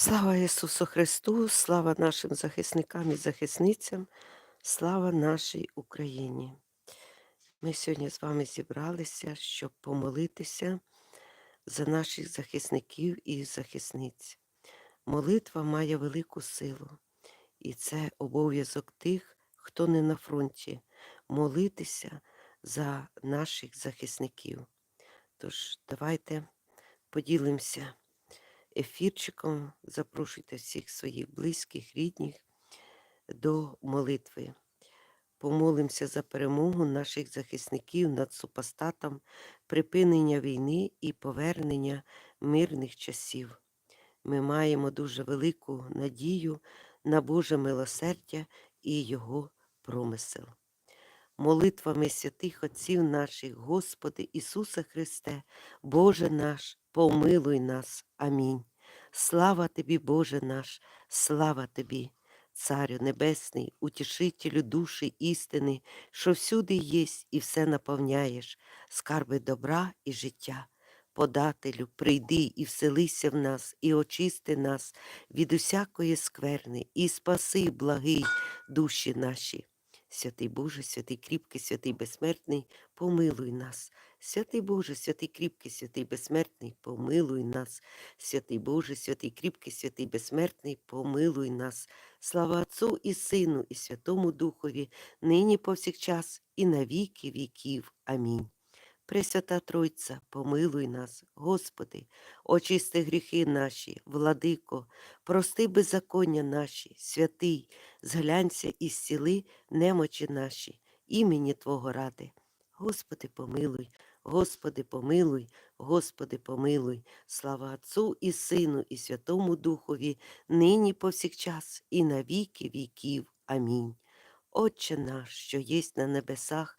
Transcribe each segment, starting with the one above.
Слава Ісусу Христу, слава нашим захисникам і захисницям, слава нашій Україні. Ми сьогодні з вами зібралися, щоб помолитися за наших захисників і захисниць. Молитва має велику силу, і це обов'язок тих, хто не на фронті, молитися за наших захисників. Тож, давайте поділимося ефірчиком. Запрошуйте всіх своїх близьких, рідних до молитви. Помолимося за перемогу наших захисників над супостатом, припинення війни і повернення мирних часів. Ми маємо дуже велику надію на Боже милосердя і Його промисел. Молитвами святих Отців наших, Господи Ісусе Христе, Боже наш, помилуй нас. Амінь. Слава Тобі, Боже наш, слава Тобі, Царю Небесний, утішителю душі істини, що всюди єсть і все наповняєш, скарби добра і життя. Подателю, прийди і вселися в нас, і очисти нас від усякої скверни, і спаси, благий душі наші. Святий Боже, святий кріпкий, святий безсмертний, помилуй нас. Святий Боже, святий кріпкий, святий безсмертний, помилуй нас. Святий Боже, святий кріпкий, святий безсмертний, помилуй нас. Слава Отцу і Сину, і Святому Духові, нині повсякчас, і на віки віків. Амінь. Пресвята Тройця, помилуй нас, Господи, очисти гріхи наші, владико, прости беззаконня наші, святий, зглянься і зціли немочі наші, імені Твого ради. Господи, помилуй, Господи, помилуй, Господи, помилуй, слава Отцу і Сину, і Святому Духові, нині повсякчас, і на віки віків. Амінь. Отче наш, що єсть на небесах,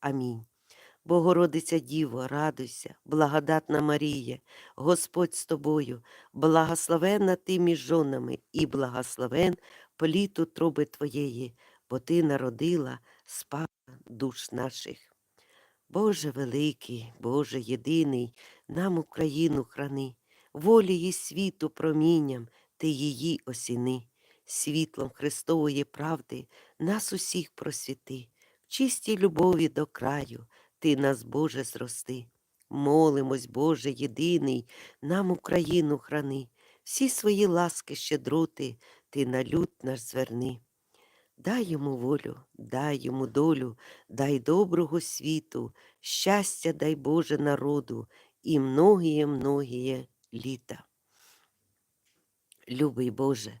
Амінь. Богородиця Діво, радуйся, благодатна Марія, Господь з тобою, благословенна ти між жонами, і благословен плід утроби Твоєї, бо Ти народила спаса душ наших. Боже великий, Боже єдиний, нам Україну храни, волі її світу промінням, ти її осіни, світлом Христової правди нас усіх просвіти, чистій любові до краю, ти нас, Боже, зрости. Молимось, Боже єдиний, нам Україну храни, всі свої ласки щедроти, ти на люд наш зверни. Дай йому волю, дай йому долю, дай доброго світу, щастя дай Боже народу і многіє многіє літа. Любий Боже,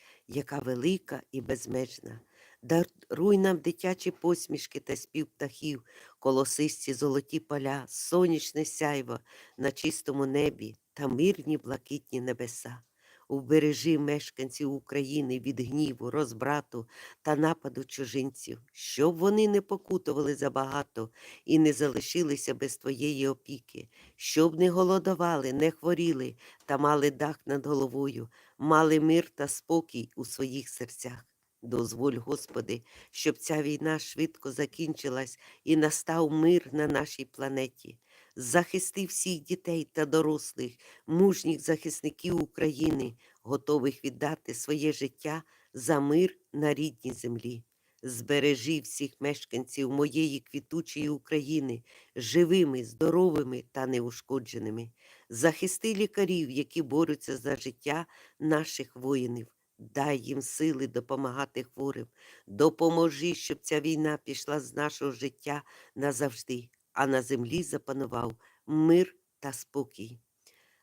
яка велика і безмежна. Даруй нам дитячі посмішки та спів птахів, колосисті золоті поля, сонячне сяйво на чистому небі та мирні блакитні небеса. Убережи мешканців України від гніву, розбрату та нападу чужинців, щоб вони не покутували забагато і не залишилися без твоєї опіки, щоб не голодували, не хворіли та мали дах над головою, мали мир та спокій у своїх серцях. Дозволь, Господи, щоб ця війна швидко закінчилась і настав мир на нашій планеті. Захисти всіх дітей та дорослих, мужніх захисників України, готових віддати своє життя за мир на рідній землі. Збережи всіх мешканців моєї квітучої України живими, здоровими та неушкодженими. Захисти лікарів, які борються за життя наших воїнів. дай їм сили допомагати хворим. Допоможи, щоб ця війна пішла з нашого життя назавжди, а на землі запанував мир та спокій.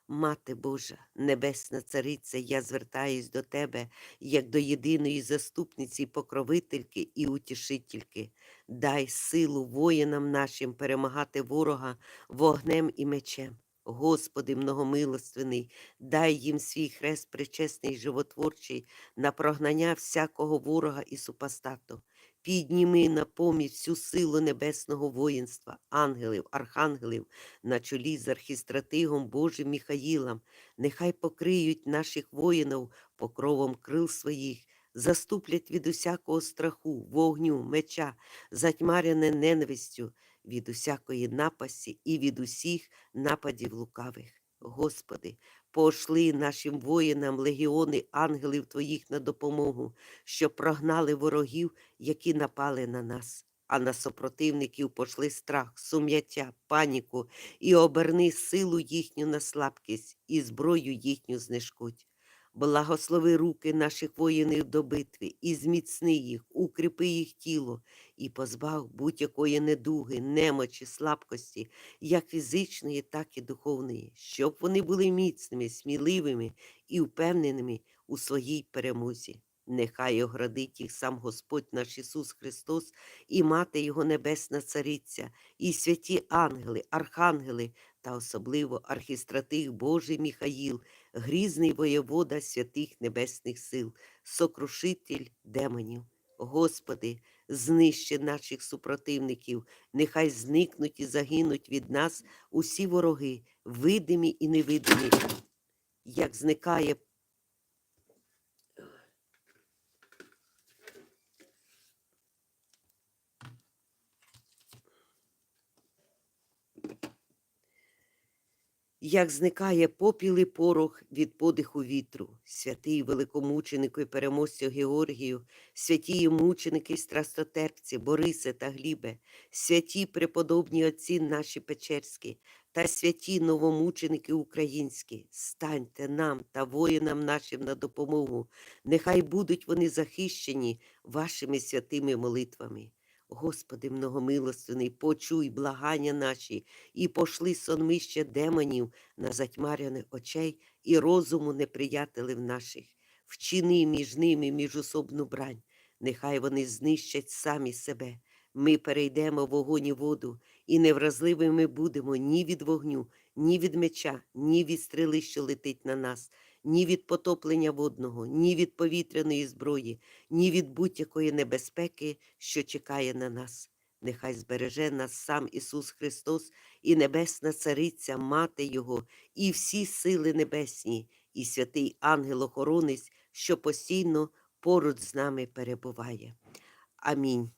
Мати Божа, Небесна Цариця, я звертаюсь до Тебе, як до єдиної заступниці, покровительки і утішительки. Дай силу воїнам нашим перемагати ворога вогнем і мечем. Господи, многомилостивний, дай їм свій хрест причесний, і животворчий, на прогнання всякого ворога і супостату. Підніми на поміч всю силу небесного воїнства, ангелів, архангелів, на чолі з архістратигом Божим Міхаїлом, нехай покриють наших воїнів покровом крил своїх, заступлять від усякого страху, вогню, меча, затьмаряне ненавистю, від усякої напасті і від усіх нападів лукавих. Господи, пошли нашим воїнам легіони ангелів Твоїх на допомогу, щоб прогнали ворогів, які напали на нас а на супротивників пошли страх, сум'яття, паніку і оберни силу їхню на слабкість і зброю їхню знешкодь. Благослови руки наших воїнів до битви, і зміцни їх, укріпи їх тіло, і позбав будь-якої недуги, немочі, слабкості, як фізичної, так і духовної, щоб вони були міцними, сміливими і впевненими у своїй перемозі. Нехай оградить їх сам Господь наш Ісус Христос і Мати Його Небесна Цариця, і святі ангели, архангели та особливо архістратих Божий Міхаїл, грізний воєвода святих небесних сил, сокрушитель демонів. Господи, знищи наших супротивників, нехай зникнуть і загинуть від нас усі вороги, видимі і невидимі, як зникає як зникає попіл і порох від подиху вітру, святий великомученику і переможцю Георгію, святі мученики і страстотерпці, Борисе та Глібе, святі преподобні отці наші Печерські та святі новомученики українські, станьте нам та воїнам нашим на допомогу, нехай будуть вони захищені вашими святими молитвами. Господи, многомилостивний, почуй благання наші і пошли сонмище демонів на затьмаряне очей і розуму неприятелів наших, вчини між ними міжособну брань, нехай вони знищать самі себе. Ми перейдемо вогонь і воду, і невразливими будемо ні від вогню, ні від меча, ні від стріли, що летить на нас ні від потоплення водного, ні від повітряної зброї, ні від будь-якої небезпеки, що чекає на нас. Нехай збереже нас сам Ісус Христос і Небесна Цариця, Мати Його, і всі сили небесні, і святий ангел-охоронець, що постійно поруч з нами перебуває. Амінь.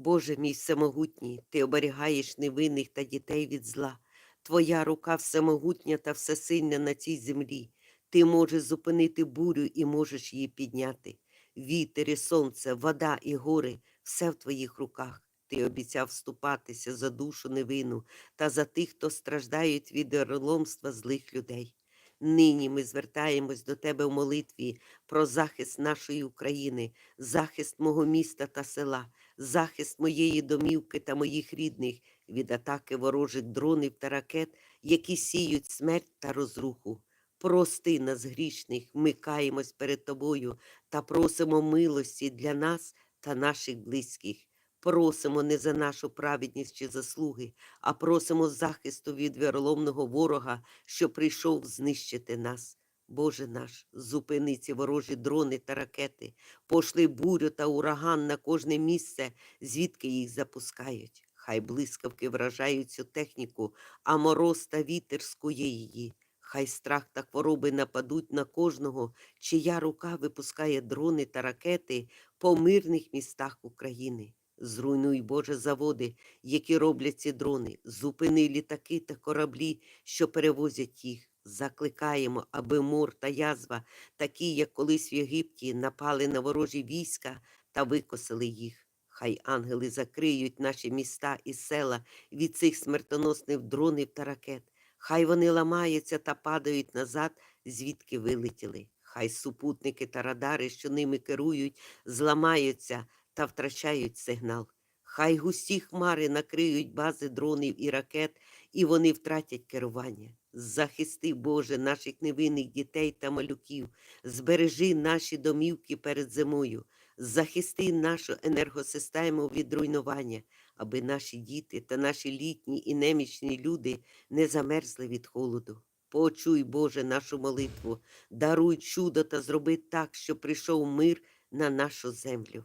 Боже мій всемогутній, Ти оберігаєш невинних та дітей від зла. Твоя рука всемогутня та всесильна на цій землі. Ти можеш зупинити бурю і можеш її підняти. Вітер сонце, вода і гори все в твоїх руках. Ти обіцяв вступатися за душу невину та за тих, хто страждають від реломства злих людей. Нині ми звертаємось до Тебе в молитві про захист нашої України, захист мого міста та села, захист моєї домівки та моїх рідних від атаки ворожих дронів та ракет, які сіють смерть та розруху. Прости нас грішних, ми каємось перед Тобою та просимо милості для нас та наших близьких. Просимо не за нашу праведність чи заслуги, а просимо захисту від віроломного ворога, що прийшов знищити нас. Боже наш, зупини ці ворожі дрони та ракети, пошли бурю та ураган на кожне місце, звідки їх запускають. Хай блискавки вражають цю техніку, а мороз та вітер скує її. Хай страх та хвороби нападуть на кожного, чия рука випускає дрони та ракети по мирних містах України. Зруйнуй, Боже, заводи, які роблять ці дрони, зупини літаки та кораблі, що перевозять їх. Закликаємо, аби мор та язва, такі, як колись в Єгипті, напали на ворожі війська та викосили їх. Хай ангели закриють наші міста і села від цих смертоносних дронів та ракет. Хай вони ламаються та падають назад, звідки вилетіли. Хай супутники та радари, що ними керують, зламаються та втрачають сигнал. Хай густі хмари накриють бази дронів і ракет, і вони втратять керування. Захисти, Боже, наших невинних дітей та малюків, збережи наші домівки перед зимою, захисти нашу енергосистему від руйнування, аби наші діти та наші літні і немічні люди не замерзли від холоду. Почуй, Боже, нашу молитву, даруй чудо та зроби так, щоб прийшов мир на нашу землю.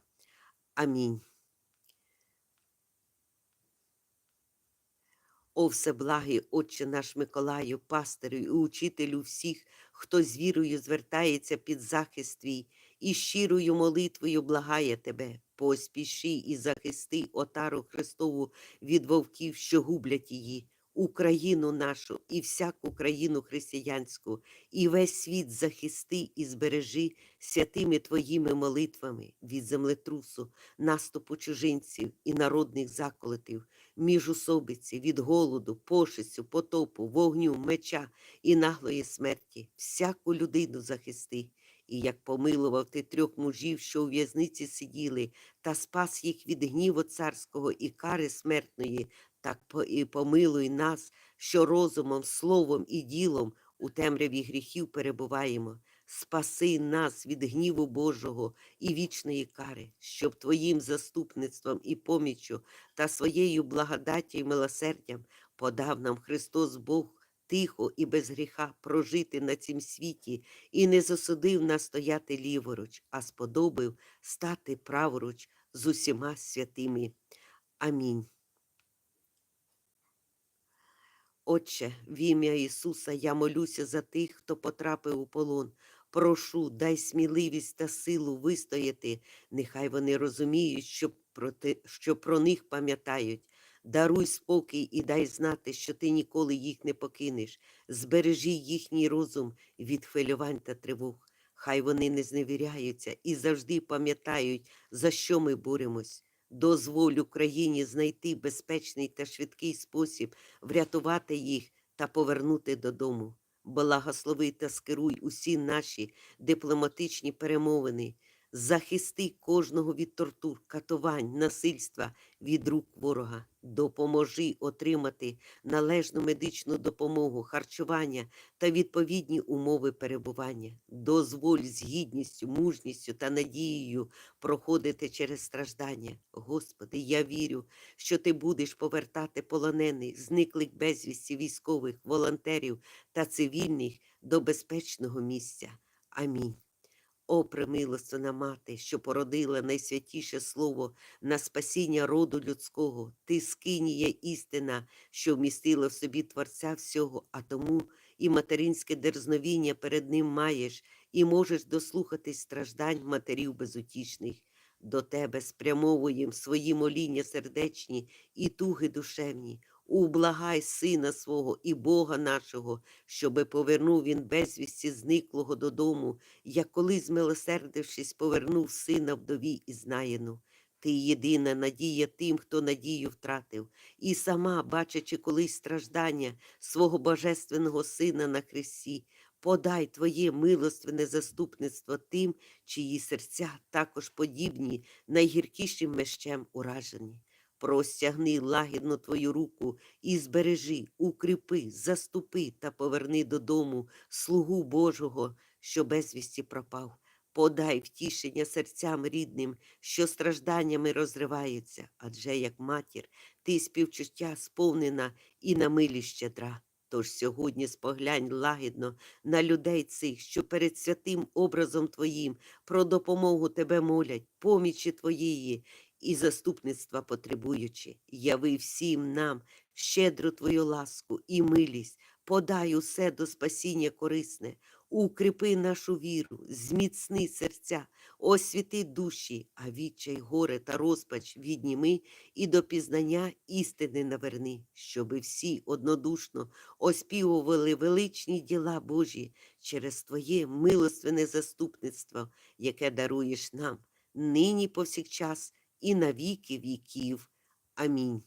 Амінь. О всеблагий Отче наш Миколаю, пастирю і учителю всіх, хто з вірою звертається під захист твій і щирою молитвою благає тебе, поспіши і захисти отару Христову від вовків, що гублять її, Україну нашу і всяку країну християнську, і весь світ захисти і збережи святими твоїми молитвами від землетрусу, наступу чужинців і народних заколотів міжусобиці, від голоду, пошицю, потопу, вогню, меча і наглої смерті, всяку людину захисти. І як помилував ти трьох мужів, що у в'язниці сиділи, та спас їх від гніву царського і кари смертної, так і помилуй нас, що розумом, словом і ділом у темряві гріхів перебуваємо. Спаси нас від гніву Божого і вічної кари, щоб Твоїм заступництвом і поміччю та своєю благодаттю і милосердям подав нам Христос Бог тихо і без гріха прожити на цім світі і не засудив нас стояти ліворуч, а сподобив стати праворуч з усіма святими. Амінь. Отче, в ім'я Ісуса я молюся за тих, хто потрапив у полон. Прошу, дай сміливість та силу вистояти. Нехай вони розуміють, що про, те, що про них пам'ятають. Даруй спокій і дай знати, що ти ніколи їх не покинеш. Збережи їхній розум від хвилювань та тривог. Хай вони не зневіряються і завжди пам'ятають, за що ми боремось. Дозволь Україні знайти безпечний та швидкий спосіб врятувати їх та повернути додому. Благослови та скеруй усі наші дипломатичні перемовини, захисти кожного від тортур, катувань, насильства від рук ворога. Допоможи отримати належну медичну допомогу, харчування та відповідні умови перебування. Дозволь з гідністю, мужністю та надією проходити через страждання. Господи, я вірю, що ти будеш повертати полонених, зниклих безвісті військових, волонтерів та цивільних до безпечного місця. Амінь. О, примилостина мати, що породила найсвятіше слово на спасіння роду людського, ти скинія істина, що вмістила в собі Творця всього, а тому і материнське дерзновіння перед ним маєш, і можеш дослухатись страждань матерів безутішних. До тебе спрямовуєм свої моління сердечні і туги душевні. Ублагай сина свого і Бога нашого, щоби повернув він безвісті зниклого додому, як колись, милосердившись, повернув сина вдові і знаєну. Ти єдина надія тим, хто надію втратив, і сама, бачачи колись страждання свого божественного сина на хресті, подай Твоє милостивне заступництво тим, чиї серця також подібні найгіркішим мещем уражені. Простягни лагідно твою руку і збережи, укріпи, заступи та поверни додому слугу Божого, що безвісті пропав. Подай втішення серцям рідним, що стражданнями розриваються, адже як матір, ти співчуття сповнена і на милість щедра. Тож сьогодні споглянь лагідно на людей цих, що перед святим образом Твоїм про допомогу Тебе молять, помічі Твоєї і заступництва потребуючи. Яви всім нам щедру Твою ласку і милість, подай усе до спасіння корисне, укріпи нашу віру, зміцни серця, освіти душі, а відчай горе та розпач відніми і до пізнання істини наверни, щоби всі однодушно оспівували величні діла Божі через Твоє милостивне заступництво, яке даруєш нам, нині повсякчас і на віки віків. Амінь.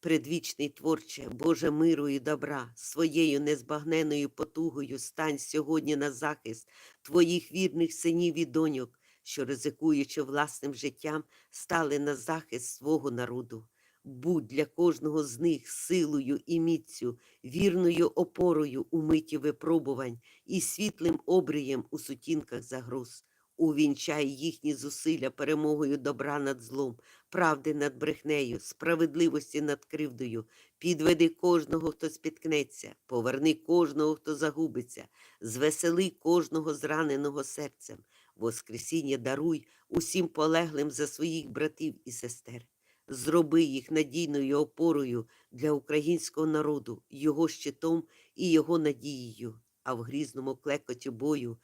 Предвічний творче, Боже миру і добра, своєю незбагненою потугою стань сьогодні на захист твоїх вірних синів і доньок, що, ризикуючи власним життям, стали на захист свого народу. Будь для кожного з них силою і міцю, вірною опорою у миті випробувань і світлим обрієм у сутінках загроз. Увінчай їхні зусилля перемогою добра над злом, правди над брехнею, справедливості над кривдою. Підведи кожного, хто спіткнеться, поверни кожного, хто загубиться, звесели кожного зраненого серцем. Воскресіння даруй усім полеглим за своїх братів і сестер. Зроби їх надійною опорою для українського народу, його щитом і його надією, а в грізному клекоті бою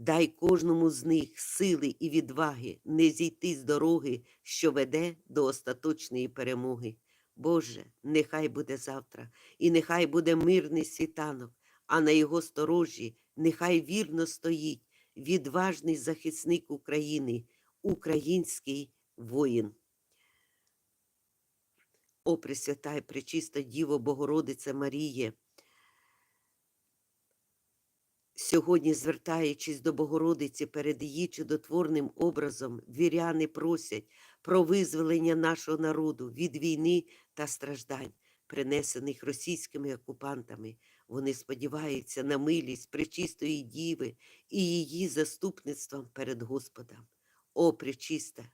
дай кожному з них сили і відваги не зійти з дороги, що веде до остаточної перемоги. Боже, нехай буде завтра, і нехай буде мирний світанок, а на його сторожі нехай вірно стоїть відважний захисник України, український воїн. О, Пресвята і Пречиста Діво Богородице Маріє, Сьогодні, звертаючись до Богородиці перед її чудотворним образом, віряни просять про визволення нашого народу від війни та страждань, принесених російськими окупантами. Вони сподіваються на милість пречистої діви і її заступництвом перед Господом. О, пречиста!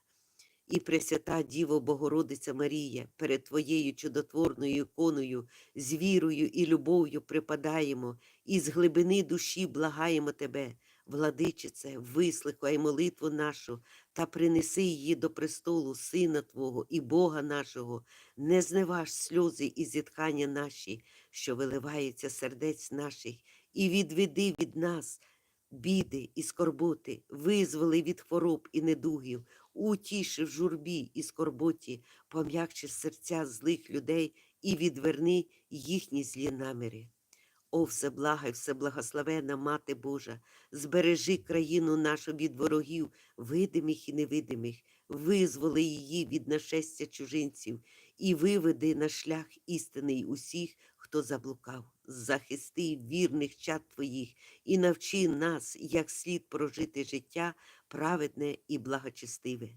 І Пресвята Діво Богородиця Марія, перед Твоєю чудотворною іконою, з вірою і любов'ю припадаємо, і з глибини душі благаємо Тебе, владичице, вислухай молитву нашу та принеси її до престолу Сина Твого і Бога нашого, не зневаж сльози і зітхання наші, що виливаються сердець наших, і відведи від нас біди і скорботи, визволи від хвороб і недугів утіши в журбі і скорботі, пом'якчи серця злих людей і відверни їхні злі наміри. О, всеблага й всеблагословена Мати Божа, збережи країну нашу від ворогів, видимих і невидимих, визволи її від нашестя чужинців і виведи на шлях істинний усіх, хто заблукав. Захисти вірних чад Твоїх і навчи нас, як слід прожити життя праведне і благочестиве.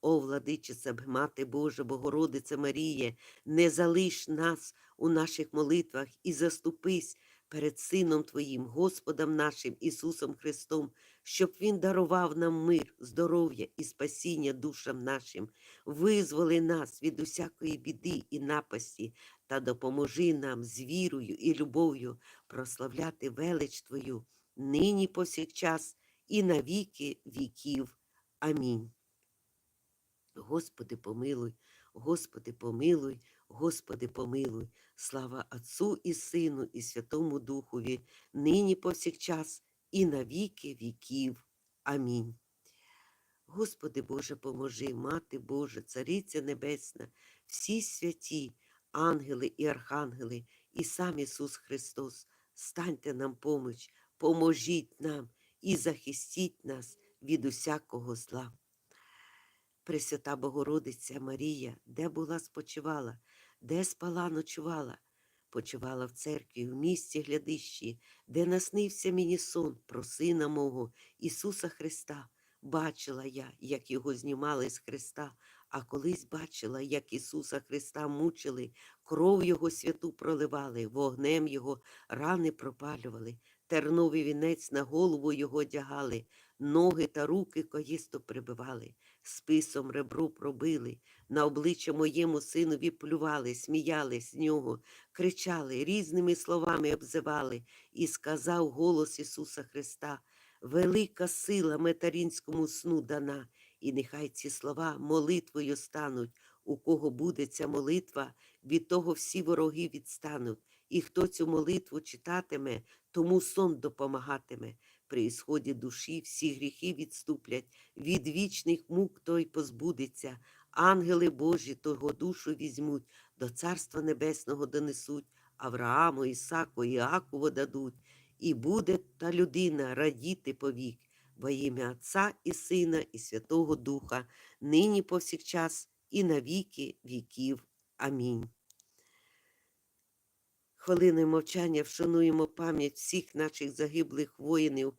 О, владичице, Мати Божа, Богородице Маріє, не залиш нас у наших молитвах і заступись перед Сином Твоїм, Господом нашим Ісусом Христом, щоб Він дарував нам мир, здоров'я і спасіння душам нашим, визволи нас від усякої біди і напасті та допоможи нам з вірою і любов'ю прославляти велич Твою, нині повсякчас і на віки віків. Амінь. Господи, помилуй, Господи, помилуй, Господи, помилуй, слава Отцу і Сину, і Святому Духові, нині повсякчас, і на віки віків. Амінь. Господи Боже, поможи, Мати Божа, Цариця Небесна, всі святі, ангели і архангели, і сам Ісус Христос, станьте нам поміч, поможіть нам і захистіть нас від усякого зла. Пресвята Богородиця Марія, де була спочивала, де спала ночувала, почувала в церкві, в місті глядищі, де наснився мені сон про Сина мого Ісуса Христа. Бачила я, як його знімали з Христа, а колись бачила, як Ісуса Христа мучили, кров Його святу проливали, вогнем Його рани пропалювали, терновий вінець на голову Його одягали, ноги та руки коїсто прибивали, списом ребру пробили, на обличчя моєму синові плювали, сміялись з нього, кричали, різними словами обзивали, і сказав голос Ісуса Христа. Велика сила материнському сну дана, і нехай ці слова молитвою стануть. У кого буде ця молитва, від того всі вороги відстануть, і хто цю молитву читатиме, тому сон допомагатиме. При ісході душі всі гріхи відступлять, від вічних мук той позбудеться. Ангели Божі того душу візьмуть, до Царства Небесного донесуть, Аврааму, Ісаку, Іакову дадуть. І буде та людина радіти повік, во ім'я Отця і Сина, і Святого Духа, нині повсякчас, і на віки віків. Амінь. Хвилиною мовчання вшануємо пам'ять всіх наших загиблих воїнів,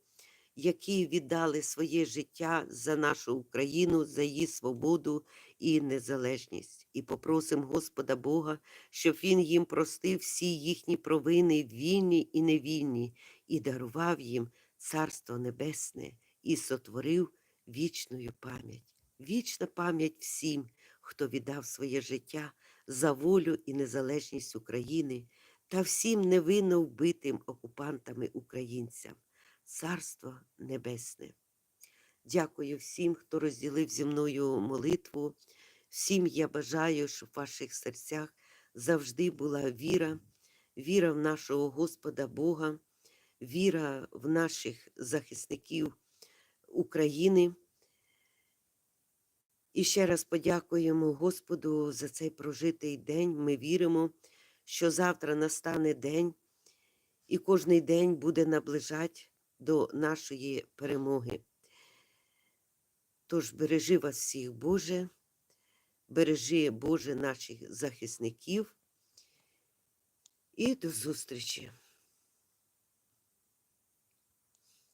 які віддали своє життя за нашу Україну, за її свободу і незалежність. І попросимо Господа Бога, щоб Він їм простив всі їхні провини, вільні і невільні, і дарував їм Царство Небесне і сотворив вічною пам'ять. Вічна пам'ять всім, хто віддав своє життя за волю і незалежність України та всім невинно вбитим окупантами українцям. Царство Небесне. Дякую всім, хто розділив зі мною молитву. Всім я бажаю, щоб в ваших серцях завжди була віра, віра в нашого Господа Бога, віра в наших захисників України. І ще раз подякуємо Господу за цей прожитий день. Ми віримо, що завтра настане день, і кожний день буде наближати до нашої перемоги. Тож бережи вас всіх, Боже, бережи, Боже, наших захисників і до зустрічі!